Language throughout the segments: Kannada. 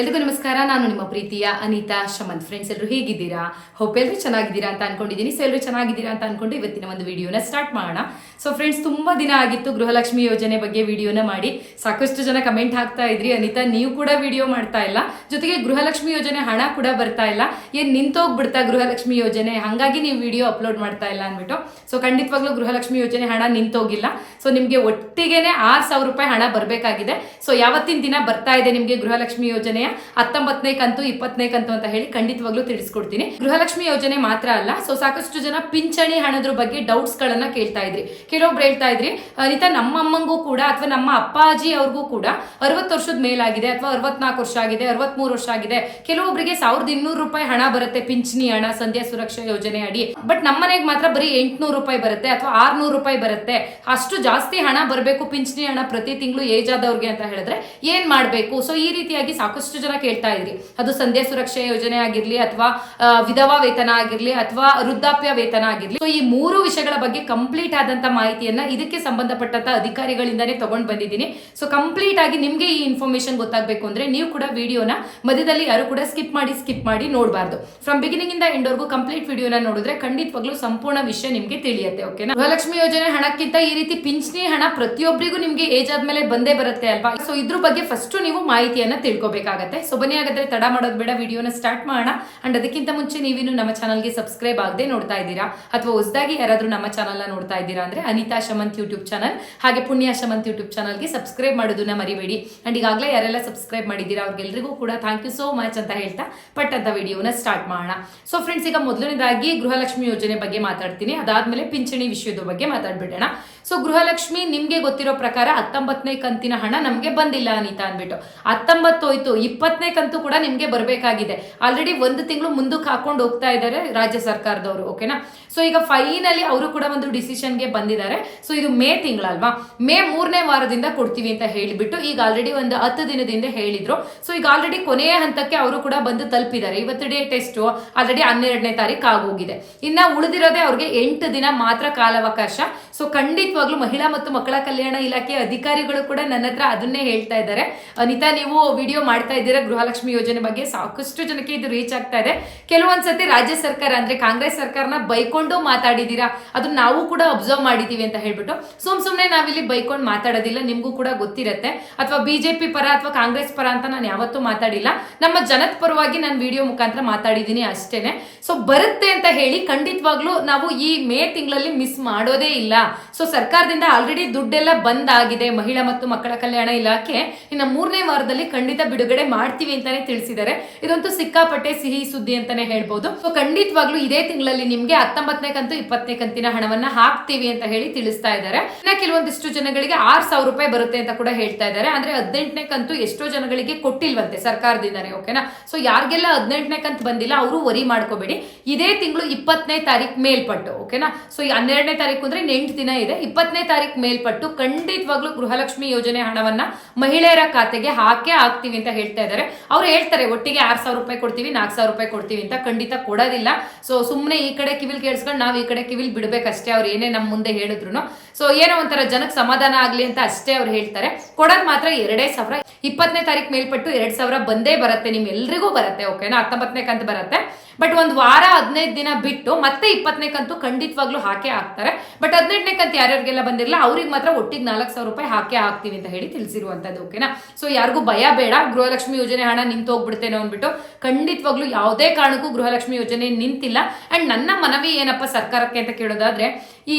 ಎಲ್ರಿಗೂ ನಮಸ್ಕಾರ, ನಾನು ನಿಮ್ಮ ಪ್ರೀತಿಯ ಅನಿತಾ ಶಮಂತ್. ಫ್ರೆಂಡ್ಸ್ ಎಲ್ಲರೂ ಹೇಗಿದ್ದೀರಾ? ಹೋಪ್ ಎಲ್ಲರೂ ಚೆನ್ನಾಗಿದ್ದೀರಾ ಅಂತ ಅನ್ಕೊಂಡಿದ್ದೀನಿ. ಸೊ ಎಲ್ಲರೂ ಚೆನ್ನಾಗಿದ್ದೀರಾ ಅಂತ ಅನ್ಕೊಂಡು ಇವತ್ತಿನ ಒಂದು ವಿಡಿಯೋನ ಸ್ಟಾರ್ಟ್ ಮಾಡೋಣ. ಸೊ ಫ್ರೆಂಡ್ಸ್ ತುಂಬಾ ದಿನ ಆಗಿತ್ತು ಗೃಹಲಕ್ಷ್ಮಿ ಯೋಜನೆ ಬಗ್ಗೆ ವಿಡಿಯೋನ ಮಾಡಿ. ಸಾಕಷ್ಟು ಜನ ಕಮೆಂಟ್ ಹಾಕ್ತಾ ಇದ್ರಿ. ಅನಿತಾ, ನೀವು ಕೂಡ ವಿಡಿಯೋ ಮಾಡ್ತಾ ಇಲ್ಲ. ಜೊತೆಗೆ ಗೃಹಲಕ್ಷ್ಮಿ ಯೋಜನೆ ಹಣ ಕೂಡ ಬರ್ತಾ ಇಲ್ಲ. ಏನ್ ನಿಂತೋಗ್ಬಿಡ್ತಾ ಗೃಹಲಕ್ಷ್ಮಿ ಯೋಜನೆ? ಹಂಗಾಗಿ ನೀವು ವಿಡಿಯೋ ಅಪ್ಲೋಡ್ ಮಾಡ್ತಾ ಇಲ್ಲ ಅಂದ್ಬಿಟ್ಟು. ಸೊ ಖಂಡಿತವಾಗ್ಲೂ ಗೃಹಲಕ್ಷ್ಮಿ ಯೋಜನೆ ಹಣ ನಿಂತೋಗಿಲ್ಲ. ಸೊ ನಿಮ್ಗೆ ಒಟ್ಟಿಗೆನೆ ಆರ್ ಸಾವಿರ ರೂಪಾಯಿ ಹಣ ಬರಬೇಕಾಗಿದೆ. ಸೊ ಯಾವತ್ತಿನ ದಿನ ಬರ್ತಾ ಇದೆ ನಿಮ್ಗೆ ಗೃಹಲಕ್ಷ್ಮಿ ಯೋಜನೆಯ? ಹತ್ತೊಂಬತ್ತನೇ ಕಂತು, ಇಪ್ಪತ್ತನೇ ಕಂತು ಅಂತ ಹೇಳಿ ಖಂಡಿತವಾಗ್ಲೂ ತಿಳಿಸ್ಕೊಡ್ತೀನಿ. ಗೃಹಲಕ್ಷ್ಮಿ ಯೋಜನೆ ಮಾತ್ರ ಅಲ್ಲ, ಸೊ ಸಾಕಷ್ಟು ಜನ ಪಿಂಚಣಿ ಹಣದ್ರ ಬಗ್ಗೆ ಡೌಟ್ಸ್ ಗಳನ್ನ ಕೇಳ್ತಾ ಇದ್ರಿ. ಕೆಲವೊಬ್ರು ಹೇಳ್ತಾ ಇದ್ರಿ ಅನಿತಾ ನಮ್ಮ ಅಮ್ಮಂಗೂ ಕೂಡ ಅಥವಾ ನಮ್ಮ ಅಪ್ಪಾಜಿ ಅವ್ರಿಗೂ ಕೂಡ ಅರವತ್ತು ವರ್ಷದ ಮೇಲಾಗಿದೆ ಅಥವಾ ಅರವತ್ನಾಲ್ಕು ವರ್ಷ ಆಗಿದೆ, ಅರವತ್ಮೂರು ವರ್ಷ ಆಗಿದೆ. ಕೆಲವೊಬ್ಬರಿಗೆ ಸಾವಿರದ ಇನ್ನೂರು ರೂಪಾಯಿ ಹಣ ಬರುತ್ತೆ ಪಿಂಚಣಿ ಹಣ, ಸಂಧ್ಯಾ ಸುರಕ್ಷಾ ಯೋಜನೆ ಅಡಿ. ಬಟ್ ನಮ್ಮನೆಗೆ ಮಾತ್ರ ಬರೀ ಎಂಟುನೂರು ರೂಪಾಯಿ ಬರುತ್ತೆ ಅಥವಾ ಆರ್ನೂರು ರೂಪಾಯಿ ಬರುತ್ತೆ. ಅಷ್ಟು ಜಾಸ್ತಿ ಹಣ ಬರಬೇಕು ಪಿಂಚಣಿ ಹಣ ಪ್ರತಿ ತಿಂಗಳು ಏಜ್ ಆದವ್ರಿಗೆ ಅಂತ ಹೇಳಿದ್ರೆ ಏನ್ ಮಾಡಬೇಕು? ಸೊ ಈ ರೀತಿಯಾಗಿ ಸಾಕಷ್ಟು ಜನ ಕೇಳ್ತಾ ಇದ್ರಿ. ಅದು ಸಂಧ್ಯಾ ಸುರಕ್ಷಾ ಯೋಜನೆ ಆಗಿರ್ಲಿ ಅಥವಾ ವಿಧವಾ ವೇತನ ಆಗಿರ್ಲಿ ಅಥವಾ ವೃದ್ಧಾಪ್ಯ ವೇತನ ಆಗಿರ್ಲಿ. ಸೊ ಈ ಮೂರು ವಿಷಯಗಳ ಬಗ್ಗೆ ಕಂಪ್ಲೀಟ್ ಆದಂತ ಮಾಹಿತಿಯನ್ನ ಇದಕ್ಕೆ ಸಂಬಂಧಪಟ್ಟಂತ ಅಧಿಕಾರಿಗಳಿಂದಾನೇ ತಗೊಂಡ್ ಬಂದಿದ್ದೀನಿ. ಸೊ ಕಂಪ್ಲೀಟ್ ಆಗಿ ನಿಮ್ಗೆ ಈ ಇನ್ಫಾರ್ಮೇಶನ್ ಗೊತ್ತಾಗಬೇಕು ಅಂದ್ರೆ ನೀವು ಕೂಡ ವಿಡಿಯೋನ ಮಧ್ಯದಲ್ಲಿ ಯಾರು ಕೂಡ ಸ್ಕಿಪ್ ಮಾಡಿ ಸ್ಕಿಪ್ ಮಾಡಿ ನೋಡಬಾರ್ದು. ಫ್ರಮ್ ಬಿಗಿನಿಂಗ್ ಇಂದ ಎಂಡ್ ವರ್ಗೂ ಕಂಪ್ಲೀಟ್ ವಿಡಿಯೋನ ನೋಡಿದ್ರೆ ಖಂಡಿತವಾಗ್ಲೂ ಸಂಪೂರ್ಣ ವಿಷಯ ನಿಮ್ಗೆ ತಿಳಿಯುತ್ತೆ ಓಕೆನಾ ಗೃಹಲಕ್ಷ್ಮಿ ಯೋಜನೆ ಹಣಕ್ಕಿಂತ ಈ ರೀತಿ ಪಿಂಚಣಿ ಹಣ ಪ್ರತಿಯೊಬ್ಬರಿಗೂ ನಿಮ್ಗೆ ಏಜ್ ಆದ್ಮೇಲೆ ಬಂದೇ ಬರುತ್ತೆ ಅಲ್ವಾ? ಸೊ ಇದ್ರ ಬಗ್ಗೆ ಫಸ್ಟ್ ನೀವು ಮಾಹಿತಿಯನ್ನ ತಿಳ್ಕೊಬೇಕಾಗತ್ತೆ. ಸೊ ಬನ್ನಿ ಹಾಗಾದ್ರೆ ತಡ ಮಾಡೋದು ಬೇಡ, ವಿಡಿಯೋನ ಸ್ಟಾರ್ಟ್ ಮಾಡೋಣ. ಅಂಡ್ ಅದಕ್ಕಿಂತ ಮುಂಚೆ ನೀವಿನ್ನು ನಮ್ಮ ಚಾನಲ್ಗೆ ಸಬ್ಸ್ಕ್ರೈಬ್ ಆಗದೆ ನೋಡ್ತಾ ಇದ್ದೀರಾ? ಅಥವಾ ಹೊಸದಾಗಿ ಯಾರಾದರೂ ನಮ್ಮ ಚಾನಲ್ನ ನೋಡ್ತಾ ಇದ್ದೀರಾ ಅಂದ್ರೆ ಅನಿತಾ ಶಮಂತ್ ಯೂಟ್ಯೂಬ್ ಚಾನಲ್ ಹಾಗೆ ಪುಣ್ಯ ಶಮಂತ್ ಯೂಟ್ಯೂಬ್ ಚಾನಲ್ಗೆ ಸಬ್ಸ್ಕ್ರೈಬ್ ಮಾಡೋದನ್ನ ಮರಿಬೇಡಿ. ಅಂಡ್ ಈಗಾಗಲೇ ಯಾರೆಲ್ಲ ಸಬ್ಸ್ಕ್ರೈಬ್ ಮಾಡಿದ್ದೀರಾ ಅವ್ರಿಗೆಲ್ರಿಗೂ ಕೂಡ ಥ್ಯಾಂಕ್ ಯು ಸೋ ಮಚ್ ಅಂತ ಹೇಳ್ತಾ ಪಟ್ ಅಂತ ವಿಡಿಯೋನ ಸ್ಟಾರ್ಟ್ ಮಾಡೋಣ. ಸೊ ಫ್ರೆಂಡ್ಸ್ ಈಗ ಮೊದಲನೇದಾಗಿ ಗೃಹಲಕ್ಷ್ಮಿ ಯೋಜನೆ ಬಗ್ಗೆ ಮಾತಾಡ್ತೀನಿ. ಅದಾದ್ಮೇಲೆ ಪಿಂಚಣಿ ವಿಷಯದ ಬಗ್ಗೆ ಮಾತಾಡ್ಬಿಡೋಣ. ಸೊ ಗೃಹಲಕ್ಷ್ಮಿ ನಿಮಗೆ ಗೊತ್ತಿರೋ ಪ್ರಕಾರ ಹತ್ತೊಂಬತ್ತನೇ ಕಂತಿನ ಹಣ ನಮಗೆ ಬಂದಿಲ್ಲ ಅನಿತಾ ಅಂದ್ಬಿಟ್ಟು. ಹತ್ತೊಂಬತ್ತು ಹೋಯ್ತು, ಇಪ್ಪತ್ತನೇ ಕಂತು ಕೂಡ ನಿಮಗೆ ಬರಬೇಕಾಗಿದೆ. ಆಲ್ರೆಡಿ ಒಂದು ತಿಂಗಳು ಮುಂದಕ್ಕೆ ಹಾಕೊಂಡು ಹೋಗ್ತಾ ಇದ್ದಾರೆ ರಾಜ್ಯ ಸರ್ಕಾರದವರು ಓಕೆನಾ ಸೊ ಈಗ ಫೈನಲಿ ಅವರು ಕೂಡ ಒಂದು ಡಿಸಿಷನ್ಗೆ ಬಂದಿದ್ದಾರೆ. ಸೊ ಇದು ಮೇ ತಿಂಗಳಲ್ವಾ? ಮೇ ಮೂರನೇ ವಾರದಿಂದ ಕೊಡ್ತೀವಿ ಅಂತ ಹೇಳಿಬಿಟ್ಟು ಈಗ ಆಲ್ರೆಡಿ ಒಂದು ಹತ್ತು ದಿನದಿಂದ ಹೇಳಿದ್ರು. ಸೊ ಈಗ ಆಲ್ರೆಡಿ ಕೊನೆಯ ಹಂತಕ್ಕೆ ಅವರು ಕೂಡ ಬಂದು ತಲುಪಿದ್ದಾರೆ. ಇವತ್ತು ಡೇ ಎಷ್ಟು ಆಲ್ರೆಡಿ ಹನ್ನೆರಡನೇ ತಾರೀಕು ಆಗೋಗಿದೆ. ಇನ್ನ ಉಳಿದಿರೋದೇ ಅವ್ರಿಗೆ ಎಂಟು ದಿನ ಮಾತ್ರ ಕಾಲಾವಕಾಶ. ಸೊ ಖಂಡಿತವಾಗ್ಲೂ ಮಹಿಳಾ ಮತ್ತು ಮಕ್ಕಳ ಕಲ್ಯಾಣ ಇಲಾಖೆ ಅಧಿಕಾರಿಗಳು ಕೂಡ ನನ್ನ ಹತ್ರ ಅದನ್ನೇ ಹೇಳ್ತಾ ಇದ್ದಾರೆ. ಅನಿತಾ ನೀವು ವಿಡಿಯೋ ಮಾಡ್ತಾ ಇದ್ದೀರಾ ಗೃಹಲಕ್ಷ್ಮಿ ಯೋಜನೆ ಬಗ್ಗೆ? ಸಾಕಷ್ಟು ಜನಕ್ಕೆ ಇದು ರೀಚ್ ಆಗ್ತಾ ಇದೆ. ಕೆಲವೊಂದ್ಸತಿ ರಾಜ್ಯ ಸರ್ಕಾರ ಅಂದ್ರೆ ಕಾಂಗ್ರೆಸ್ ಸರ್ಕಾರನ ಬೈಕೊಂಡು ಮಾತಾಡಿದೀರಾ? ಅದನ್ನ ನಾವು ಕೂಡ ಅಬ್ಸರ್ವ್ ಮಾಡಿದೀವಿ ಅಂತ ಹೇಳ್ಬಿಟ್ಟು. ಸುಮ್ ಸುಮ್ನೆ ನಾವಿಲ್ಲಿ ಬೈಕೊಂಡು ಮಾತಾಡೋದಿಲ್ಲ, ನಿಮ್ಗೂ ಕೂಡ ಗೊತ್ತಿರತ್ತೆ. ಅಥವಾ ಬಿಜೆಪಿ ಪರ ಅಥವಾ ಕಾಂಗ್ರೆಸ್ ಪರ ಅಂತ ನಾನು ಯಾವತ್ತೂ ಮಾತಾಡಿಲ್ಲ. ನಮ್ಮ ಜನದ ಪರವಾಗಿ ನಾನು ವಿಡಿಯೋ ಮುಖಾಂತರ ಮಾತಾಡಿದ್ದೀನಿ ಅಷ್ಟೇನೆ. ಸೊ ಬರುತ್ತೆ ಅಂತ ಹೇಳಿ ಖಂಡಿತವಾಗ್ಲೂ ನಾವು ಈ ಮೇ ತಿಂಗಳಲ್ಲಿ ಮಿಸ್ ಮಾಡೋದೇ ಇಲ್ಲ. ಸೊ ಸರ್ಕಾರದಿಂದ ಆಲ್ರೆಡಿ ದುಡ್ಡೆಲ್ಲ ಬಂದ್ ಆಗಿದೆ ಮಹಿಳಾ ಮತ್ತು ಮಕ್ಕಳ ಕಲ್ಯಾಣ ಇಲಾಖೆ ಇನ್ನು ಮೂರನೇ ವಾರದಲ್ಲಿ ಖಂಡಿತ ಬಿಡುಗಡೆ ಮಾಡ್ತೀವಿ ಅಂತಾನೆ ತಿಳಿಸಿದ್ದಾರೆ. ಇದಂತೂ ಸಿಕ್ಕಾಪಟ್ಟೆ ಸಿಹಿ ಸುದ್ದಿ ಅಂತಾನೆ ಹೇಳ್ಬೋದು. ಸೊ ಖಂಡಿತವಾಗ್ಲೂ ಇದೇ ತಿಂಗಳಲ್ಲಿ ನಿಮ್ಗೆ ಹತ್ತೊಂಬತ್ತನೇ ಕಂತು ಇಪ್ಪತ್ತನೇ ಕಂತಿನ ಹಣವನ್ನ ಹಾಕ್ತೀವಿ ಅಂತ ಹೇಳಿ ತಿಳಿಸ್ತಾ ಇದ್ದಾರೆ. ಇನ್ನ ಕೆಲವೊಂದಿಷ್ಟು ಜನಗಳಿಗೆ ಆರ್ ಸಾವಿರ ರೂಪಾಯಿ ಬರುತ್ತೆ ಅಂತ ಕೂಡ ಹೇಳ್ತಾ ಇದ್ದಾರೆ. ಅಂದ್ರೆ ಹದಿನೆಂಟನೇ ಕಂತು ಎಷ್ಟೋ ಜನಗಳಿಗೆ ಕೊಟ್ಟಿಲ್ವಂತೆ ಸರ್ಕಾರದಿಂದಾನೆ ಓಕೆನಾ ಸೊ ಯಾರಿಗೆಲ್ಲ ಹದಿನೆಂಟನೇ ಕಂತು ಬಂದಿಲ್ಲ ಅವರು ವರಿ ಮಾಡ್ಕೋಬೇಡಿ. ಇದೇ ತಿಂಗಳು ಇಪ್ಪತ್ತನೇ ತಾರೀಕು ಮೇಲ್ಪಟ್ಟು ಓಕೆನಾ ಸೊ ಹನ್ನೆರಡನೇ ತಾರೀಕು ಅಂದ್ರೆ ಎಂಟು ದಿನ ಇದೆ. ಇಪ್ಪತ್ತನೇ ತಾರೀಕು ಮೇಲ್ಪಟ್ಟು ಖಂಡಿತವಾಗ್ಲೂ ಗೃಹಲಕ್ಷ್ಮಿ ಯೋಜನೆ ಹಣವನ್ನ ಮಹಿಳೆಯರ ಖಾತೆಗೆ ಹಾಕೇ ಹಾಕ್ತೀವಿ ಅಂತ ಹೇಳ್ತಾ ಇದ್ದಾರೆ. ಅವ್ರು ಹೇಳ್ತಾರೆ, ಒಟ್ಟಿಗೆ ಆರ್ ಸಾವಿರ ರೂಪಾಯಿ ಕೊಡ್ತೀವಿ, ನಾಲ್ಕು ಸಾವಿರ ರೂಪಾಯಿ ಕೊಡ್ತೀವಿ ಅಂತ. ಖಂಡಿತ ಕೊಡೋದಿಲ್ಲ. ಸೊ ಸುಮ್ಮನೆ ಈ ಕಡೆ ಕಿವಿಲ್ ಕೇಳಿಸ್ಕೊಂಡು ನಾವು ಈ ಕಡೆ ಕಿವಿಲ್ ಬಿಡ್ಬೇಕಷ್ಟೇ ಅವ್ರು ಏನೇ ನಮ್ಮ ಮುಂದೆ ಹೇಳಿದ್ರು ಸೊ ಏನೋ ಒಂಥರ ಜನಕ್ಕೆ ಸಮಾಧಾನ ಆಗಲಿ ಅಂತ ಅಷ್ಟೇ ಅವ್ರು ಹೇಳ್ತಾರೆ. ಕೊಡೋದು ಮಾತ್ರ ಎರಡೇ ಸಾವಿರ. ಇಪ್ಪತ್ತನೇ ತಾರೀಕು ಮೇಲ್ಪಟ್ಟು ಎರಡು ಸಾವಿರ ಬಂದೇ ಬರುತ್ತೆ ನಿಮ್ಮೆಲ್ಲರಿಗೂ ಬರುತ್ತೆ ಓಕೆನಾ ಹತ್ತೊಂಬತ್ತನೇ ಕಂತು ಬರುತ್ತೆ. ಬಟ್ ಒಂದು ವಾರ, ಹದಿನೈದು ದಿನ ಬಿಟ್ಟು ಮತ್ತೆ ಇಪ್ಪತ್ತನೇ ಕಂತು ಖಂಡಿತವಾಗ್ಲೂ ಹಾಕೇ ಹಾಕ್ತಾರೆ. ಬಟ್ ಹದಿನೆಂಟನೇ ಕಂತು ಯಾರ್ಯಾರಿಗೆಲ್ಲ ಬಂದಿರಲ್ಲ ಅವ್ರಿಗೆ ಮಾತ್ರ ಒಟ್ಟಿಗೆ ನಾಲ್ಕು ಸಾವಿರ ರೂಪಾಯಿ ಹಾಕೇ ಹಾಕ್ತೀವಿ ಅಂತ ಹೇಳಿ ತಿಳಿಸಿರುವಂಥದ್ದು ಓಕೆನಾ ಸೊ ಯಾರಿಗೂ ಭಯ ಬೇಡ, ಗೃಹಲಕ್ಷ್ಮಿ ಯೋಜನೆ ಹಣ ನಿಂತು ಹೋಗ್ಬಿಡ್ತೇನೆ ಅಂದ್ಬಿಟ್ಟು ಖಂಡಿತವಾಗ್ಲೂ ಯಾವುದೇ ಕಾರಣಕ್ಕೂ ಗೃಹಲಕ್ಷ್ಮಿ ಯೋಜನೆ ನಿಂತಿಲ್ಲ. ಅಂಡ್ ನನ್ನ ಮನವಿ ಏನಪ್ಪ ಸರ್ಕಾರಕ್ಕೆ ಅಂತ ಕೇಳೋದಾದ್ರೆ, ಈ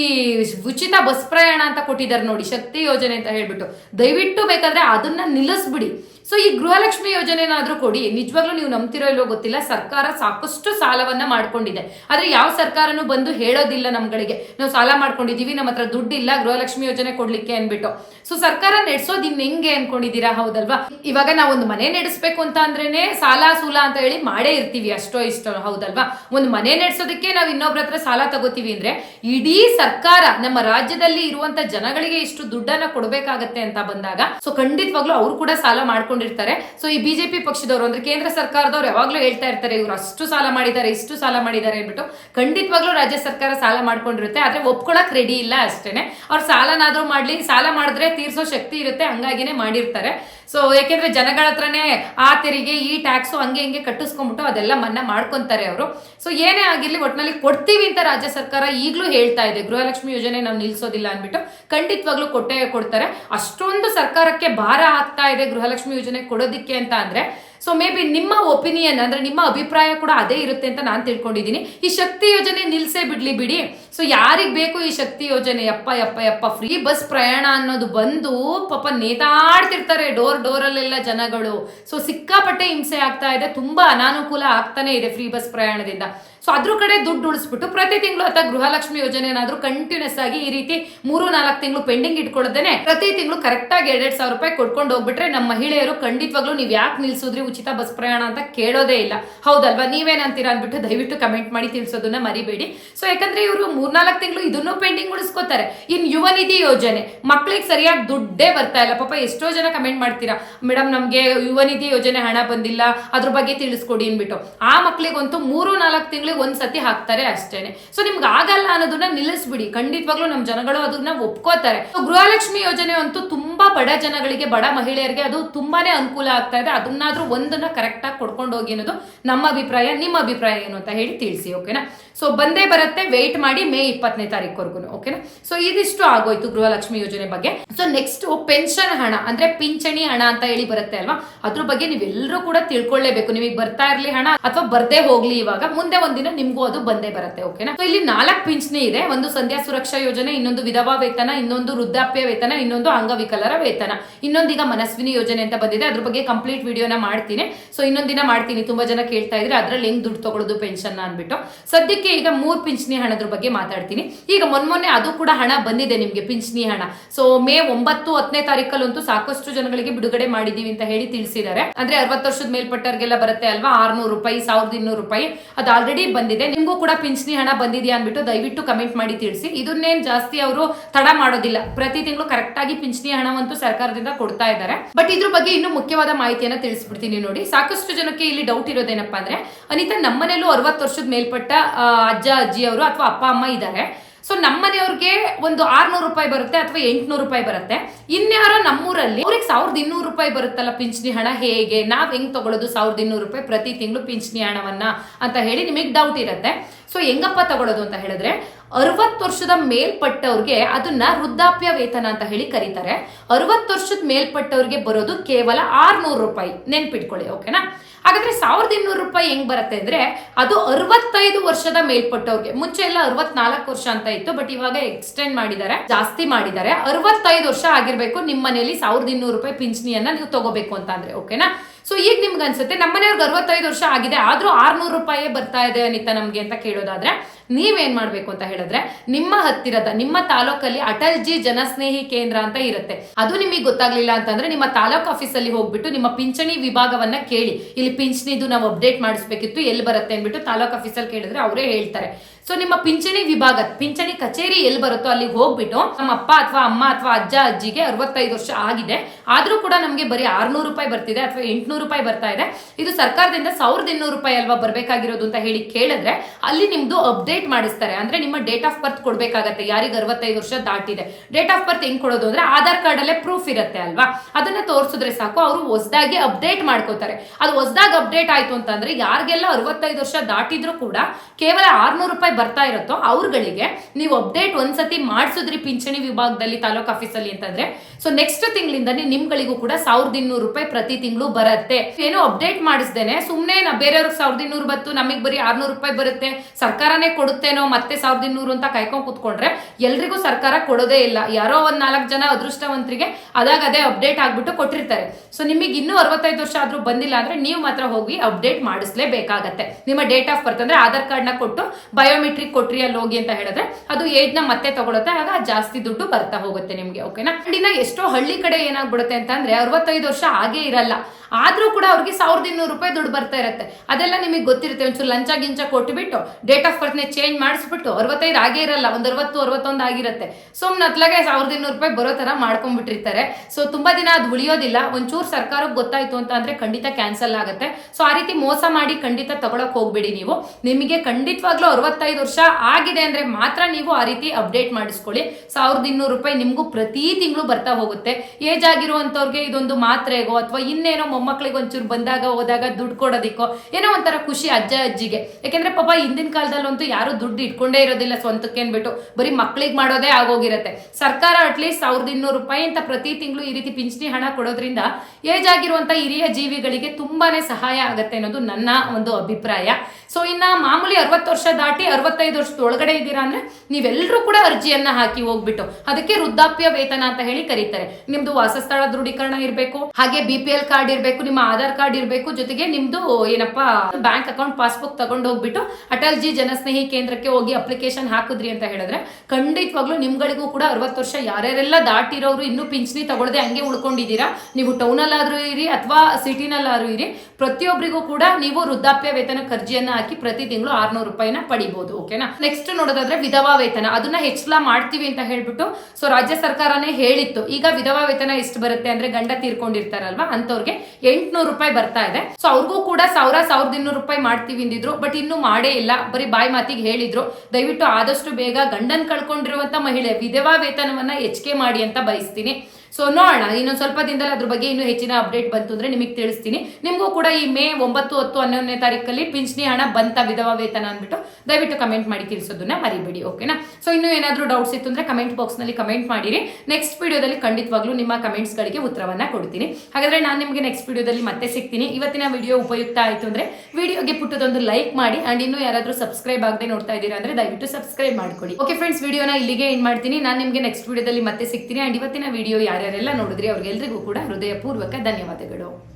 ಉಚಿತ ಬಸ್ ಪ್ರಯಾಣ ಅಂತ ಕೊಟ್ಟಿದ್ದಾರೆ ನೋಡಿ ಶಕ್ತಿ ಯೋಜನೆ ಅಂತ ಹೇಳ್ಬಿಟ್ಟು. ದಯವಿಟ್ಟು ಬೇಕಾದ್ರೆ ಅದನ್ನ ನಿಲ್ಲಿಸ್ಬಿಡಿ. ಸೊ ಈ ಗೃಹಲಕ್ಷ್ಮಿ ಯೋಜನೆನಾದ್ರೂ ಕೊಡಿ, ನಿಜವಾಗ್ಲೂ ನೀವು ನಂಬ್ತಿರೋ ಇಲ್ಲೋ ಗೊತ್ತಿಲ್ಲ, ಸರ್ಕಾರ ಸಾಕಷ್ಟು ಸಾಲವನ್ನ ಮಾಡ್ಕೊಂಡಿದೆ. ಆದ್ರೆ ಯಾವ ಸರ್ಕಾರನೂ ಬಂದು ಹೇಳೋದಿಲ್ಲ ನಮ್ಗಳಿಗೆ. ನಾವು ಸಾಲ ಮಾಡ್ಕೊಂಡಿದೀವಿ, ನಮ್ಮ ಹತ್ರ ದುಡ್ಡಿಲ್ಲ, ಗೃಹಲಕ್ಷ್ಮಿ ಯೋಜನೆ ಕೊಡ್ಲಿಕ್ಕೆ ಅನ್ಬಿಟ್ಟು. ಸೊ ಸರ್ಕಾರ ನಡೆಸೋದು ಇನ್ ಹೆಂಗೆ ಅನ್ಕೊಂಡಿದೀರಾ ಹೌದಲ್ವಾ? ಇವಾಗ ನಾವು ಒಂದು ಮನೆ ನಡೆಸ್ಬೇಕು ಅಂತ ಅಂದ್ರೇನೆ ಸಾಲ ಸೂಲ ಅಂತ ಹೇಳಿ ಮಾಡೇ ಇರ್ತೀವಿ, ಅಷ್ಟೋ ಇಷ್ಟೋ, ಹೌದಲ್ವಾ? ಒಂದು ಮನೆ ನಡೆಸೋದಕ್ಕೆ ನಾವು ಇನ್ನೊಬ್ರ ಹತ್ರ ಸಾಲ ತಗೋತೀವಿ ಅಂದ್ರೆ, ಇಡೀ ಸರ್ಕಾರ ನಮ್ಮ ರಾಜ್ಯದಲ್ಲಿ ಇರುವಂತ ಜನಗಳಿಗೆ ಇಷ್ಟು ದುಡ್ಡನ್ನ ಕೊಡ್ಬೇಕಾಗತ್ತೆ ಅಂತ ಬಂದಾಗ ಸೊ ಖಂಡಿತವಾಗ್ಲೂ ಅವ್ರು ಕೂಡ ಸಾಲ ಮಾಡ್ಕೊಂಡು ಮಾಡ್ಕೊಂಡಿರ್ತಾರೆ ಸೊ ಈ ಬಿಜೆಪಿ ಪಕ್ಷದವರು ಅಂದ್ರೆ ಕೇಂದ್ರ ಸರ್ಕಾರದವ್ರು ಯಾವಾಗ್ಲೂ ಹೇಳ್ತಾ ಇರ್ತಾರೆ, ಇವರು ಅಷ್ಟು ಸಾಲ ಮಾಡಿದ್ದಾರೆ, ಇಷ್ಟು ಸಾಲ ಮಾಡಿದ್ದಾರೆ ಅಂದ್ಬಿಟ್ಟು. ಖಂಡಿತವಾಗ್ಲೂ ರಾಜ್ಯ ಸರ್ಕಾರ ಸಾಲ ಮಾಡ್ಕೊಂಡಿರುತ್ತೆ, ಆದ್ರೆ ಒಪ್ಕೊಳಕ್ ರೆಡಿ ಇಲ್ಲ ಅಷ್ಟೇನೆ. ಅವ್ರು ಸಾಲನಾದ್ರೂ ಮಾಡ್ಲಿ, ಸಾಲ ಮಾಡಿದ್ರೆ ತೀರ್ಸೋ ಶಕ್ತಿ ಇರುತ್ತೆ, ಹಂಗಾಗಿನೇ ಮಾಡಿರ್ತಾರೆ. ಸೊ ಯಾಕೆಂದ್ರೆ ಜನಗಳ ಹತ್ರನೇ ಆ ತೆರಿಗೆ, ಈ ಟ್ಯಾಕ್ಸು ಹಂಗೆ ಹಿಂಗೆ ಕಟ್ಟಿಸ್ಕೊಂಡ್ಬಿಟ್ಟು ಅದೆಲ್ಲ ಮನ್ನಾ ಮಾಡ್ಕೊಂತಾರೆ ಅವರು. ಸೊ ಏನೇ ಆಗಿರ್ಲಿ ಒಟ್ಟಿನಲ್ಲಿ ಕೊಡ್ತೀವಿ ಅಂತ ರಾಜ್ಯ ಸರ್ಕಾರ ಈಗಲೂ ಹೇಳ್ತಾ ಇದೆ. ಗೃಹಲಕ್ಷ್ಮಿ ಯೋಜನೆ ನಾವು ನಿಲ್ಸೋದಿಲ್ಲ ಅಂದ್ಬಿಟ್ಟು ಖಂಡಿತವಾಗ್ಲೂ ಕೊಟ್ಟೆ ಕೊಡ್ತಾರೆ. ಅಷ್ಟೊಂದು ಸರ್ಕಾರಕ್ಕೆ ಭಾರ ಆಗ್ತಾ ಇದೆ ಗೃಹಲಕ್ಷ್ಮಿ ಯೋಜನೆ ಕೊಡೋದಿಕ್ಕೆ ಅಂತ ಅಂದ್ರೆ ಸೊ ಮೇ ಬಿ ನಿಮ್ಮ ಒಪಿನಿಯನ್ ಅಂದ್ರೆ ನಿಮ್ಮ ಅಭಿಪ್ರಾಯ ಕೂಡ ಅದೇ ಇರುತ್ತೆ ಅಂತ ನಾನು ತಿಳ್ಕೊಂಡಿದ್ದೀನಿ. ಈ ಶಕ್ತಿ ಯೋಜನೆ ನಿಲ್ಸೇ ಬಿಡ್ಲಿ ಬಿಡಿ. ಸೊ ಯಾರಿಗ್ ಬೇಕು ಈ ಶಕ್ತಿ ಯೋಜನೆ? ಅಪ್ಪ ಅಪ್ಪ ಅಪ್ಪ ಫ್ರೀ ಬಸ್ ಪ್ರಯಾಣ ಅನ್ನೋದು ಬಂದು ಪಾಪ ನೇತಾಡ್ತಿರ್ತಾರೆ ಡೋರ್ ಡೋರಲ್ಲೆಲ್ಲ ಜನಗಳು. ಸೊ ಸಿಕ್ಕಾಪಟ್ಟೆ ಹಿಂಸೆ ಆಗ್ತಾ ಇದೆ, ತುಂಬಾ ಅನಾನುಕೂಲ ಆಗ್ತಾನೆ ಇದೆ ಫ್ರೀ ಬಸ್ ಪ್ರಯಾಣದಿಂದ. ಸೊ ಅದ್ರ ಕಡೆ ದುಡ್ಡು ಉಳಿಸ್ಬಿಟ್ಟು ಪ್ರತಿ ತಿಂಗಳು ಅಥವಾ ಗೃಹಲಕ್ಷ್ಮಿ ಯೋಜನೆ ಏನಾದರೂ ಕಂಟಿನ್ಯೂಸ್ ಆಗಿ ಈ ರೀತಿ ಮೂರು ನಾಲ್ಕು ತಿಂಗಳು ಪೆಂಡಿಂಗ್ ಇಟ್ಕೊಳ್ಳೋದೇನೆ ಪ್ರತಿ ತಿಂಗಳು ಕರೆಕ್ಟ್ ಆಗಿ ಎರಡೆರಡು ಸಾವಿರ ರೂಪಾಯಿ ಕೊಡ್ಕೊಂಡು ಹೋಗ್ಬಿಟ್ರೆ ನಮ್ಮ ಮಹಿಳೆಯರು ಖಂಡಿತವಾಗ್ಲೂ ನೀವು ಯಾಕೆ ನಿಲ್ಸಿದ್ರಿ? ಉಚಿತ ಬಸ್ ಪ್ರಯಾಣ ಅಂತ ಕೇಳೋದೇ ಇಲ್ಲ. ಹೌದಲ್ವಾ? ನೀವೇನಂತೀರಾ ಅಂದ್ಬಿಟ್ಟು ದಯವಿಟ್ಟು ಕಮೆಂಟ್ ಮಾಡಿ ತಿಳಿಸೋದನ್ನ ಮರಿಬೇಡಿ. ಸೊ ಯಾಕಂದ್ರೆ ಇವರು ಮೂರ್ನಾಲ್ಕು ತಿಂಗಳು ಇದನ್ನು ಪೆಂಡಿಂಗ್ ಉಳಿಸ್ಕೋತಾರೆ. ಇನ್ ಯುವ ನಿಧಿ ಯೋಜನೆ ಮಕ್ಕಳಿಗೆ ಸರಿಯಾಗಿ ದುಡ್ಡೇ ಬರ್ತಾ ಇಲ್ಲ. ಪಾಪ ಎಷ್ಟೋ ಜನ ಕಮೆಂಟ್ ಮಾಡ್ತೀರಾ ಮೇಡಮ್ ನಮಗೆ ಯುವ ನಿಧಿ ಯೋಜನೆ ಹಣ ಬಂದಿಲ್ಲ, ಅದ್ರ ಬಗ್ಗೆ ತಿಳಿಸ್ಕೊಡಿ ಅಂದ್ಬಿಟ್ಟು. ಆ ಮಕ್ಳಿಗಂತೂ ಮೂರು ನಾಲ್ಕು ತಿಂಗಳಿಗೆ ಒಂದ್ಸತಿ ಹಾಕ್ತಾರೆ ಅಷ್ಟೇನೆ. ಸೊ ನಿಮ್ಗೆ ಆಗಲ್ಲ ಅನ್ನೋದನ್ನ ನಿಲ್ಲಿಸ್ಬಿಡಿ. ಖಂಡಿತವಾಗ್ಲೂ ನಮ್ಮ ಜನಗಳು ಅದನ್ನ ಒಪ್ಕೋತಾರೆ. ಗೃಹಲಕ್ಷ್ಮಿ ಯೋಜನೆ ಅಂತೂ ತುಂಬಾ ಬಡ ಜನಗಳಿಗೆ, ಬಡ ಮಹಿಳೆಯರಿಗೆ ಅದು ತುಂಬಾನೇ ಅನುಕೂಲ ಆಗ್ತಾ ಇದೆ. ಅದನ್ನಾದ್ರೂ ಒಂದನ್ನ ಕರೆಕ್ಟ್ ಆಗಿ ಕೊಡ್ಕೊಂಡು ಹೋಗಿ ಅನ್ನೋದು ನಮ್ಮ ಅಭಿಪ್ರಾಯ, ನಿಮ್ಮ ಅಭಿಪ್ರಾಯ ಏನು ಅಂತ ಹೇಳಿ ತಿಳಿಸಿ, ಓಕೆನಾ? ಸೊ ಬಂದೇ ಬರುತ್ತೆ. ವೆಯ್ಟ್ ಮಾಡಿ ಮೇ ಇಪ್ಪತ್ತನೇ ತಾರೀಕುವರೆಗೂ ಓಕೆನಾ? ಸೊ ಇದಿಷ್ಟು ಆಗೋಯ್ತು ಗೃಹಲಕ್ಷ್ಮಿ ಯೋಜನೆ ಬಗ್ಗೆ. ಸೊ ನೆಕ್ಸ್ಟ್ ಪೆನ್ಷನ್ ಹಣ, ಅಂದ್ರೆ ಪಿಂಚಣಿ ಹಣ ಅಂತ ಹೇಳಿ ಬರುತ್ತೆ ಅಲ್ವಾ? ಅದ್ರ ಬಗ್ಗೆ ನೀವೆಲ್ಲರೂ ಕೂಡ ತಿಳ್ಕೊಳ್ಳೇಬೇಕು. ನಿಮಗೆ ಬರ್ತಾ ಇರ್ಲಿ ಹಣ ಅಥವಾ ಬರ್ದೇ ಹೋಗ್ಲಿ ಇವಾಗ. ಮುಂದೆ ಒಂದಿನ ನಿಮ್ಗೂ ಅದು ಬಂದೇ ಬರುತ್ತೆ ಓಕೆನಾ ಸೊ ಇಲ್ಲಿ ನಾಲ್ಕು ಪಿಂಚಣಿ ಇದೆ. ಒಂದು ಸಂಧ್ಯಾ ಸುರಕ್ಷಾ ಯೋಜನೆ, ಇನ್ನೊಂದು ವಿಧವಾ ವೇತನ, ಇನ್ನೊಂದು ವೃದ್ಧಾಪ್ಯ ವೇತನ, ಇನ್ನೊಂದು ಅಂಗವಿಕಲರ ವೇತನ. ಇನ್ನೊಂದೀಗ ಮನಸ್ವಿನಿ ಯೋಜನೆ ಅಂತ ಬಂದಿದೆ. ಅದ್ರ ಬಗ್ಗೆ ಕಂಪ್ಲೀಟ್ ವಿಡಿಯೋನ ಮಾಡ್ತೀನಿ. ಸೊ ಇನ್ನೊಂದಿನ ಮಾಡ್ತೀನಿ. ತುಂಬಾ ಜನ ಕೇಳ್ತಾ ಇದ್ರೆ ಅದ್ರಲ್ಲಿ ಹೆಂಗ್ ದುಡ್ಡು ತಗೊಳ್ಳೋದು ಪೆನ್ಷನ್ ಅನ್ಬಿಟ್ಟು ಸದ್ಯಕ್ಕೆ ಈಗ ಮೂರ್ ಪಿಂಚಣಿ ಹಣದ್ರ ಬಗ್ಗೆ ಮಾತಾಡ್ತೀನಿ. ಈಗ ಮೊನ್ನೆ ಅದು ಕೂಡ ಹಣ ಬಂದಿದೆ ನಿಮ್ಗೆ, ಪಿಂಚಣಿ ಹಣ. ಸೊ ಮೇ ಒಂಬತ್ತು ಹತ್ತನೇ ತಾರೀಕಲ್ಲಂತೂ ಸಾಕಷ್ಟು ಜನಗಳಿಗೆ ಬಿಡುಗಡೆ ಮಾಡಿದೀವಿ ಅಂತ ಹೇಳಿ ತಿಳಿಸಿದ್ದಾರೆ. ಅಂದ್ರೆ ಅರವತ್ತು ವರ್ಷದ ಮೇಲ್ಪಟ್ಟವರಿಗೆಲ್ಲ ಬರುತ್ತೆ ಅಲ್ವಾ? ಆರ್ನೂರು ರೂಪಾಯಿ, ಸಾವಿರದ ಇನ್ನೂರು ರೂಪಾಯಿ. ಅದು ಆಲ್ರೆಡಿ ಬಂದಿದೆ. ನಿಮ್ಗೂ ಕೂಡ ಪಿಂಚಣಿ ಹಣ ಬಂದಿದೆಯಾ ಅಂದ್ಬಿಟ್ಟು ದಯವಿಟ್ಟು ಕಮೆಂಟ್ ಮಾಡಿ ತಿಳಿಸಿ. ಇದನ್ನೇನ್ ಜಾಸ್ತಿ ಅವರು ತಡ ಮಾಡೋದಿಲ್ಲ. ಪ್ರತಿ ತಿಂಗಳು ಕರೆಕ್ಟ್ ಆಗಿ ಪಿಂಚಣಿ ಹಣವಂತೂ ಸರ್ಕಾರದಿಂದ ಕೊಡ್ತಾ ಇದ್ದಾರೆ. ಬಟ್ ಇದ್ರ ಬಗ್ಗೆ ಇನ್ನು ಮುಖ್ಯವಾದ ಮಾಹಿತಿಯನ್ನ ತಿಳಿಸ್ಬಿಡ್ತೀನಿ ನೋಡಿ. ಸಾಕಷ್ಟು ಜನಕ್ಕೆ ಇಲ್ಲಿ ಡೌಟ್ ಇರೋದೇನಪ್ಪಾ ಅಂದ್ರೆ, ಅನಿತಾ ನಮ್ಮನೇಲೂ ಅರವತ್ತು ವರ್ಷದ ಮೇಲ್ಪಟ್ಟ ಅಜ್ಜ ಅಜ್ಜಿ ಅವರು ಅಥವಾ ಅಪ್ಪ, ಅಮ್ಮ ಇದ್ದಾರೆ. ಸೊ ನಮ್ಮನೆಯವ್ರಿಗೆ ಒಂದು ಆರ್ನೂರು ರೂಪಾಯಿ ಬರುತ್ತೆ ಅಥವಾ ಎಂಟ್ನೂರು ರೂಪಾಯಿ ಬರುತ್ತೆ. ಇನ್ಯಾರೋ ನಮ್ಮೂರಲ್ಲಿ ಅವ್ರಿಗೆ ಸಾವಿರದ ಇನ್ನೂರು ರೂಪಾಯಿ ಬರುತ್ತಲ್ಲ ಪಿಂಚಣಿ ಹಣ ಹೇಗೆ? ನಾವ್ ಹೆಂಗ್ ತಗೊಳ್ಳೋದು ಸಾವಿರದ ಇನ್ನೂರು ರೂಪಾಯಿ ಪ್ರತಿ ತಿಂಗಳು ಪಿಂಚಣಿ ಹಣವನ್ನ ಅಂತ ಹೇಳಿ ನಿಮಗೆ ಡೌಟ್ ಇರುತ್ತೆ. ಸೊ ಹೆಂಗಪ್ಪ ತಗೊಳ್ಳೋದು ಅಂತ ಹೇಳಿದ್ರೆ ಅರವತ್ತು ವರ್ಷದ ಮೇಲ್ಪಟ್ಟವ್ರಿಗೆ ಅದನ್ನ ವೃದ್ಧಾಪ್ಯ ವೇತನ ಅಂತ ಹೇಳಿ ಕರೀತಾರೆ. ಅರವತ್ತು ವರ್ಷದ ಮೇಲ್ಪಟ್ಟವ್ರಿಗೆ ಬರೋದು ಕೇವಲ ಆರ್ನೂರು ರೂಪಾಯಿ. ನೆನ್ಪಿಟ್ಕೊಳ್ಳಿ, ಓಕೆನಾ? ಹಾಗಾದ್ರೆ ಸಾವಿರದ ಇನ್ನೂರು ರೂಪಾಯಿ ಹೆಂಗ್ ಬರುತ್ತೆ ಅಂದ್ರೆ ಅದು ಅರವತ್ತೈದು ವರ್ಷದ ಮೇಲ್ಪಟ್ಟವ್ರಿಗೆ, ಮುಂಚೆ ಎಲ್ಲ ಅರವತ್ನಾಲ್ಕು ವರ್ಷ ಅಂತ ಇತ್ತು, ಬಟ್ ಇವಾಗ ಎಕ್ಸ್ಟೆಂಡ್ ಮಾಡಿದ್ದಾರೆ, ಜಾಸ್ತಿ ಮಾಡಿದ್ದಾರೆ. ಅರವತ್ತೈದು ವರ್ಷ ಆಗಿರ್ಬೇಕು ನಿಮ್ಮ ಮನೆಯಲ್ಲಿ ಸಾವಿರದ ಇನ್ನೂರು ರೂಪಾಯಿ ಪಿಂಚಣಿಯನ್ನ ನೀವು ತಗೋಬೇಕು ಅಂತ ಅಂದ್ರೆ, ಓಕೆನಾ? ಸೊ ಈಗ ನಿಮ್ಗೆ ಅನ್ಸುತ್ತೆ ನಮ್ಮನೆಯವ್ರಿಗೆ ಅರವತ್ತೈದು ವರ್ಷ ಆಗಿದೆ, ಆದ್ರೂ ಆರ್ನೂರು ರೂಪಾಯಿ ಬರ್ತಾ ಇದೆ ಅನಿತಾ ನಮ್ಗೆ ಅಂತ ಕೇಳೋದಾದ್ರೆ, ನೀವೇನ್ ಮಾಡ್ಬೇಕು ಅಂತ ಹೇಳಿದ್ರೆ, ನಿಮ್ಮ ಹತ್ತಿರದ, ನಿಮ್ಮ ತಾಲೂಕಲ್ಲಿ ಅಟಲ್ ಜಿ ಜನಸ್ನೇಹಿ ಕೇಂದ್ರ ಅಂತ ಇರುತ್ತೆ. ಅದು ನಿಮಗೆ ಗೊತ್ತಾಗ್ಲಿಲ್ಲ ಅಂತಂದ್ರೆ, ನಿಮ್ಮ ತಾಲೂಕ್ ಆಫೀಸಲ್ಲಿ ಹೋಗ್ಬಿಟ್ಟು ನಿಮ್ಮ ಪಿಂಚಣಿ ವಿಭಾಗವನ್ನ ಕೇಳಿ. ಇಲ್ಲಿ ಪಿಂಚಣಿದು ನಾವು ಅಪ್ಡೇಟ್ ಮಾಡಿಸ್ಬೇಕಿತ್ತು, ಎಲ್ಲಿ ಬರುತ್ತೆ ಅಂದ್ಬಿಟ್ಟು ತಾಲೂಕ್ ಆಫೀಸಲ್ಲಿ ಕೇಳಿದ್ರೆ ಅವರೇ ಹೇಳ್ತಾರೆ. ಸೊ ನಿಮ್ಮ ಪಿಂಚಣಿ ವಿಭಾಗ, ಪಿಂಚಣಿ ಕಚೇರಿ ಎಲ್ಲಿ ಬರುತ್ತೋ ಅಲ್ಲಿ ಹೋಗ್ಬಿಟ್ಟು ನಮ್ಮ ಅಪ್ಪ ಅಥವಾ ಅಮ್ಮ ಅಥವಾ ಅಜ್ಜ, ಅಜ್ಜಿಗೆ ಅರವತ್ತೈದು ವರ್ಷ ಆಗಿದೆ. ಆದರೂ ಕೂಡ ನಮಗೆ ಬರೀ ಆರ್ನೂರು ರೂಪಾಯಿ ಬರ್ತಿದೆ ಅಥವಾ ಎಂಟುನೂರು ರೂಪಾಯಿ ಬರ್ತಾ ಇದೆ. ಇದು ಸರ್ಕಾರದಿಂದ ಸಾವಿರದ ಇನ್ನೂರು ರೂಪಾಯಿ ಅಲ್ವಾ ಬರಬೇಕಾಗಿರೋದು ಅಂತ ಹೇಳಿ ಕೇಳಿದ್ರೆ ಅಲ್ಲಿ ನಿಮ್ದು ಅಪ್ಡೇಟ್ ಮಾಡಿಸ್ತಾರೆ. ಅಂದ್ರೆ ನಿಮ್ಮ ಡೇಟ್ ಆಫ್ ಬರ್ತ್ ಕೊಡಬೇಕಾಗತ್ತೆ. ಯಾರಿಗೆ ಅರವತ್ತೈದು ವರ್ಷ ದಾಟಿದೆ. ಡೇಟ್ ಆಫ್ ಬರ್ತ್ ಹೆಂಗ್ ಕೊಡೋದು ಅಂದ್ರೆ ಆಧಾರ್ ಕಾರ್ಡ್ ಅಲ್ಲೇ ಪ್ರೂಫ್ ಇರುತ್ತೆ ಅಲ್ವಾ? ಅದನ್ನ ತೋರಿಸಿದ್ರೆ ಸಾಕು. ಅವರು ಹೊಸದಾಗಿ ಅಪ್ಡೇಟ್ ಮಾಡ್ಕೋತಾರೆ. ಅದು ಹೊಸದಾಗಿ ಅಪ್ಡೇಟ್ ಆಯ್ತು ಅಂತಂದ್ರೆ ಯಾರಿಗೆಲ್ಲ ಅರವತ್ತೈದು ವರ್ಷ ದಾಟಿದ್ರು ಕೂಡ ಕೇವಲ ಆರ್ನೂರು ರೂಪಾಯಿ ಬರ್ತಾ ಇರುತ್ತೋ ಅವ್ರಗಳಿಗೆ ನೀವು ಅಪ್ಡೇಟ್ ಒಂದ್ಸತಿ ಮಾಡಿಸಿದ್ರಿ ಪಿಂಚಣಿ ವಿಭಾಗದಲ್ಲಿ ತಾಲೂಕು ಆಫೀಸಲ್ಲಿ ಅಂತಂದ್ರೆ. ಸೊ ನೆಕ್ಸ್ಟ್ ತಿಂಗಳಿಂದ ನಿಮ್ಗಳಿಗೂ ಕೂಡ ಸಾವಿರದ ಇನ್ನೂರು ರೂಪಾಯಿ ಪ್ರತಿ ತಿಂಗಳು ಬರುತ್ತೆ. ಏನೋ ಅಪ್ಡೇಟ್ ಮಾಡಿಸ್ದೇನೆ ಸುಮ್ಮನೆ ನಾ ಬೇರೆಯವ್ರಿಗೆ ಸಾವಿರದ ಇನ್ನೂರು ಬತ್ತು, ನಮಗೆ ಬರೀ ಆರ್ನೂರು ರೂಪಾಯಿ ಬರುತ್ತೆ, ಸರ್ಕಾರನೇ ಕೊಡುತ್ತೇನೋ ಮತ್ತೆ ಸಾವಿರದ ಇನ್ನೂರು ಅಂತ ಕಾಯ್ಕೊಂಡು ಕೂತ್ಕೊಂಡ್ರೆ ಎಲ್ರಿಗೂ ಸರ್ಕಾರ ಕೊಡೋದೇ ಇಲ್ಲ. ಯಾರೋ ಒಂದ್ ನಾಲ್ಕು ಜನ ಅದೃಷ್ಟವಂತರಿಗೆ ಅದಾಗ ಅದೇ ಅಪ್ಡೇಟ್ ಆಗ್ಬಿಟ್ಟು ಕೊಟ್ಟಿರ್ತಾರೆ. ಸೊ ನಿಮಗೆ ಇನ್ನೂ ಅರವತ್ತೈದು ವರ್ಷ ಆದ್ರೂ ಬಂದಿಲ್ಲ ಅಂದ್ರೆ ನೀವು ಮಾತ್ರ ಹೋಗಿ ಅಪ್ಡೇಟ್ ಮಾಡಿಸ್ಲೇಬೇಕಾಗತ್ತೆ. ನಿಮ್ಮ ಡೇಟ್ ಆಫ್ ಬರ್ತ್ ಅಂದ್ರೆ ಆಧಾರ್ ಕಾರ್ಡ್ನ ಕೊಟ್ಟು ಬಯೋಮೆಟ್ರಿಕ್ ಕೊಟ್ರಿ ಅಲ್ಲಿ ಹೋಗಿ ಅಂತ ಹೇಳಿದ್ರೆ ಅದು ಏಜ್ನ ಮತ್ತೆ ತಗೊಳುತ್ತೆ, ಆಗ ಜಾಸ್ತಿ ದುಡ್ಡು ಬರ್ತಾ ಹೋಗುತ್ತೆ ನಿಮ್ಗೆ ಓಕೆನಾ ಇನ್ನ ಎಷ್ಟೋ ಹಳ್ಳಿ ಕಡೆ ಏನಾಗ್ಬಿಡುತ್ತೆ ಅಂತಂದ್ರೆ ಅರವತ್ತೈದು ವರ್ಷ ಹಾಗೆ ಇರಲ್ಲ. ಆದ್ರೂ ಕೂಡ ಅವ್ರಿಗೆ ಸಾವಿರದ ಇನ್ನೂರು ರೂಪಾಯಿ ದುಡ್ಡು ಬರ್ತಾ ಇರುತ್ತೆ. ಅದೆಲ್ಲ ನಿಮಗೆ ಗೊತ್ತಿರುತ್ತೆ. ಒಂಚೂರು ಲಂಚ ಗಿಂಚ ಕೊಟ್ಟುಬಿಟ್ಟು ಡೇಟ್ ಆಫ್ ಬರ್ತ್ನೆ ಚೇಂಜ್ ಮಾಡಿಸ್ಬಿಟ್ಟು ಅರವತ್ತೈದು ಆಗೇ ಇರಲ್ಲ, ಒಂದು ಅರವತ್ತು, ಅರವತ್ತೊಂದು ಆಗಿರುತ್ತೆ. ಸುಮ್ಮನೆ ಅತ್ಲಾಗೆ ಸಾವಿರದ ಇನ್ನೂರು ರೂಪಾಯಿ ಬರೋ ತರ ಮಾಡ್ಕೊಂಡ್ಬಿಟ್ಟಿರ್ತಾರೆ. ಸೊ ತುಂಬಾ ದಿನ ಅದು ಉಳಿಯೋದಿಲ್ಲ. ಒಂಚೂರು ಸರ್ಕಾರಕ್ಕೆ ಗೊತ್ತಾಯ್ತು ಅಂತ ಅಂದ್ರೆ ಖಂಡಿತ ಕ್ಯಾನ್ಸಲ್ ಆಗುತ್ತೆ. ಸೊ ಆ ರೀತಿ ಮೋಸ ಮಾಡಿ ಖಂಡಿತ ತಗೊಳಕ್ ಹೋಗ್ಬೇಡಿ ನೀವು. ನಿಮಗೆ ಖಂಡಿತವಾಗ್ಲೂ ಅರವತ್ತೈದು ವರ್ಷ ಆಗಿದೆ ಅಂದ್ರೆ ಮಾತ್ರ ನೀವು ಆ ರೀತಿ ಅಪ್ಡೇಟ್ ಮಾಡಿಸ್ಕೊಳ್ಳಿ. ಸಾವಿರದ ಇನ್ನೂರು ರೂಪಾಯಿ ನಿಮಗೂ ಪ್ರತಿ ತಿಂಗಳು ಬರ್ತಾ ಹೋಗುತ್ತೆ. ಏಜ್ ಆಗಿರುವಂಥವ್ರಿಗೆ ಇದೊಂದು ಮಾತ್ರೆಗೋ ಅಥವಾ ಇನ್ನೇನೋ ಮೊಮ್ಮಕ್ಳಿಗೆ ಒಂಚೂರು ಬಂದಾಗ, ಹೋದಾಗ ದುಡ್ಡು ಕೊಡೋದಿಕ್ಕೋ ಏನೋ ಒಂಥರ ಖುಷಿ ಅಜ್ಜ ಅಜ್ಜಿಗೆ. ಯಾಕೆಂದ್ರೆ ಪಾಪ ಹಿಂದಿನ ಕಾಲದಲ್ಲಂತೂ ಯಾರು ದುಡ್ಡು ಇಟ್ಕೊಂಡೇ ಇರೋದಿಲ್ಲ ಸ್ವಂತಕ್ಕೆ ಅನ್ಬಿಟ್ಟು ಬರೀ ಮಕ್ಳಿಗೆ ಮಾಡೋದೇ ಆಗೋಗಿರುತ್ತೆ. ಸರ್ಕಾರ ಅಟ್ಲೀಸ್ಟ್ ಸಾವಿರದ ಇನ್ನೂರು ರೂಪಾಯಿ ಅಂತ ಪ್ರತಿ ತಿಂಗಳು ಈ ರೀತಿ ಪಿಂಚಣಿ ಹಣ ಕೊಡೋದ್ರಿಂದ ಏಜ್ ಆಗಿರುವಂತ ಹಿರಿಯ ಜೀವಿಗಳಿಗೆ ತುಂಬಾನೇ ಸಹಾಯ ಆಗುತ್ತೆ ಅನ್ನೋದು ನನ್ನ ಒಂದು ಅಭಿಪ್ರಾಯ. ಸೊ ಇನ್ನ ಮಾಮೂಲಿ ಅರವತ್ತು ವರ್ಷ ದಾಟಿ ಅರವತ್ತೈದು ವರ್ಷದ ಒಳಗಡೆ ಇದ್ದೀರಾ ಅಂದ್ರೆ ನೀವೆಲ್ಲರೂ ಕೂಡ ಅರ್ಜಿಯನ್ನ ಹಾಕಿ ಹೋಗ್ಬಿಟ್ಟು. ಅದಕ್ಕೆ ವೃದ್ಧಾಪ್ಯ ವೇತನ ಅಂತ ಹೇಳಿ ಕರೀತಾರೆ. ನಿಮ್ದು ವಾಸಸ್ಥಳ ದೃಢೀಕರಣ ಇರಬೇಕು. ಹಾಗೆ ಬಿ ಪಿ ಎಲ್ ಕಾರ್ಡ್ ಇರಬೇಕು. ನಿಮ್ಮ ಆಧಾರ್ ಕಾರ್ಡ್ ಇರಬೇಕು, ಜೊತೆಗೆ ನಿಮ್ದು ಏನಪ್ಪಾ, ಬ್ಯಾಂಕ್ ಅಕೌಂಟ್, ಪಾಸ್ಬುಕ್ ತಗೊಂಡು ಹೋಗ್ಬಿಟ್ಟು ಅಟಲ್ ಜಿ ಜನಸ್ನೇಹಿ ಕೇಂದ್ರಕ್ಕೆ ಹೋಗಿ ಅಪ್ಲಿಕೇಶನ್ ಹಾಕಿದ್ರಿ ಅಂತ ಹೇಳಿದ್ರೆ, ಖಂಡಿತವಾಗ್ಲೂ ನಿಮ್ಗಳಿಗೂ ಕೂಡ ಅರವತ್ತು ವರ್ಷ ಯಾರ್ಯಾರೆಲ್ಲ ದಾಟಿರೋರು ಇನ್ನೂ ಪಿಂಚಣಿ ತಗೊಳ್ಳದೆ ಹಂಗೆ ಉಳ್ಕೊಂಡಿದ್ದೀರಾ? ನೀವು ಟೌನಲ್ಲಾದ್ರೂ ಇರಿ ಅಥವಾ ಸಿಟಿನಲ್ಲಾದ್ರೂ ಇರಿ. ಪ್ರತಿಯೊಬ್ಬರಿಗೂ ಕೂಡ ನೀವು ವೃದ್ಧಾಪ್ಯ ವೇತನ ಅರ್ಜಿಯನ್ನ ಹಾಕಿ ಪ್ರತಿ ತಿಂಗಳು ಆರ್ನೂರು ರೂಪಾಯಿನ ಪಡಿಬಹುದು ಓಕೆನಾ? ನೆಕ್ಸ್ಟ್ ನೋಡೋದಾದ್ರೆ ವಿಧವಾ ವೇತನ. ಅದನ್ನ ಹೆಚ್ಚಳ ಮಾಡ್ತೀವಿ ಅಂತ ಹೇಳ್ಬಿಟ್ಟು ಸೊ ರಾಜ್ಯ ಸರ್ಕಾರನೇ ಹೇಳಿತ್ತು. ಈಗ ವಿಧವಾ ವೇತನ ಎಷ್ಟು ಬರುತ್ತೆ ಅಂದ್ರೆ ಗಂಡ ತೀರ್ಕೊಂಡಿರ್ತಾರಲ್ವಾ? ಅಂತವ್ರಿಗೆ ಎಂಟ್ನೂರು ರೂಪಾಯಿ ಬರ್ತಾ ಇದೆ. ಸೊ ಅವ್ರಿಗೂ ಕೂಡ ಸಾವಿರ, ಸಾವಿರದ ಇನ್ನೂರು ರೂಪಾಯಿ ಮಾಡ್ತೀವಿ ಅಂದಿದ್ರು ಬಟ್ ಇನ್ನು ಮಾಡೇ ಇಲ್ಲ. ಬರೀ ಬಾಯಿ ಮಾತಿಗೆ ಹೇಳಿದ್ರು. ದಯವಿಟ್ಟು ಆದಷ್ಟು ಬೇಗ ಗಂಡನ್ ಕಳ್ಕೊಂಡಿರುವಂತ ಮಹಿಳೆ ವಿಧವಾ ವೇತನವನ್ನ ಹೆಚ್ಚಿಗೆ ಮಾಡಿ ಅಂತ ಬಯಸ್ತೀನಿ. ಸೊ ನೋಡೋಣ. ಇನ್ನೊಂದು ಸ್ವಲ್ಪ ದಿನದಲ್ಲಿ ಅದ್ರ ಬಗ್ಗೆ ಇನ್ನೂ ಹೆಚ್ಚಿನ ಅಪ್ಡೇಟ್ ಬಂತು ಅಂದ್ರೆ ನಿಮಗೆ ತಿಳಿಸ್ತೀನಿ. ನಿಮಗೂ ಕೂಡ ಈ ಮೇ ಒಂಬತ್ತು, ಹತ್ತು, ಹನ್ನೊಂದನೇ ತಾರೀಕಲ್ಲಿ ಪಿಂಚಣಿ ಹಣ ಬಂತ ವಿಧವಾ ವೇತನ ಅಂದ್ಬಿಟ್ಟು ದಯವಿಟ್ಟು ಕಮೆಂಟ್ ಮಾಡಿ ತಿಳಿಸೋದನ್ನ ಮರಿಬೇಡಿ ಓಕೆನಾ ಸೊ ಇನ್ನೂ ಏನಾದರೂ ಡೌಟ್ಸ್ ಇತ್ತು ಅಂದ್ರೆ ಕಮೆಂಟ್ ಬಾಕ್ಸ್ನಲ್ಲಿ ಕಮೆಂಟ್ ಮಾಡಿರಿ. ನೆಕ್ಸ್ಟ್ ವಿಡಿಯೋದಲ್ಲಿ ಖಂಡಿತವಾಗ್ಲೂ ನಿಮ್ಮ ಕಮೆಂಟ್ಸ್ಗಳಿಗೆ ಗಳಿಗೆ ಉತ್ತರವನ್ನ ಕೊಡ್ತೀನಿ. ಹಾಗಾದ್ರೆ ನಾನು ನಿಮಗೆ ನೆಕ್ಸ್ಟ್ ವಿಡಿಯೋದಲ್ಲಿ ಮತ್ತೆ ಸಿಗ್ತೀನಿ. ಇವತ್ತಿನ ವಿಡಿಯೋ ಉಪಯುಕ್ತ ಆಯಿತು ಅಂದ್ರೆ ವಿಡಿಯೋಗೆ ಪುಟ್ಟದೊಂದು ಲೈಕ್ ಮಾಡಿ ಅಂಡ್ ಇನ್ನೂ ಯಾರಾದರೂ ಸಬ್ಸ್ಕ್ರೈಬ್ ಆಗದೆ ನೋಡ್ತಾ ಇದ್ದೀರಾ ಅಂದರೆ ದಯವಿಟ್ಟು ಸಬ್ಸ್ಕ್ರೈಬ್ ಮಾಡ್ಕೊಳ್ಳಿ. ಓಕೆ ಫ್ರೆಂಡ್ಸ್ ವಿಡಿಯೋನ ಇಲ್ಲಿಗೆ ಏನು ಮಾಡ್ತೀನಿ. ನಾನು ನಿಮಗೆ ನೆಕ್ಸ್ಟ್ ವಿಡಿಯೋದಲ್ಲಿ ಮತ್ತೆ ಸಿಗ್ತೀನಿ ಅಂಡ್ ಇವತ್ತಿನ ವಿಡಿಯೋ ಯಾರ್ಯಾರೆಲ್ಲ ನೋಡಿದ್ರಿ ಅವ್ರಿಗೆಲ್ರಿಗೂ ಕೂಡ ಹೃದಯಪೂರ್ವಕ ಧನ್ಯವಾದಗಳು.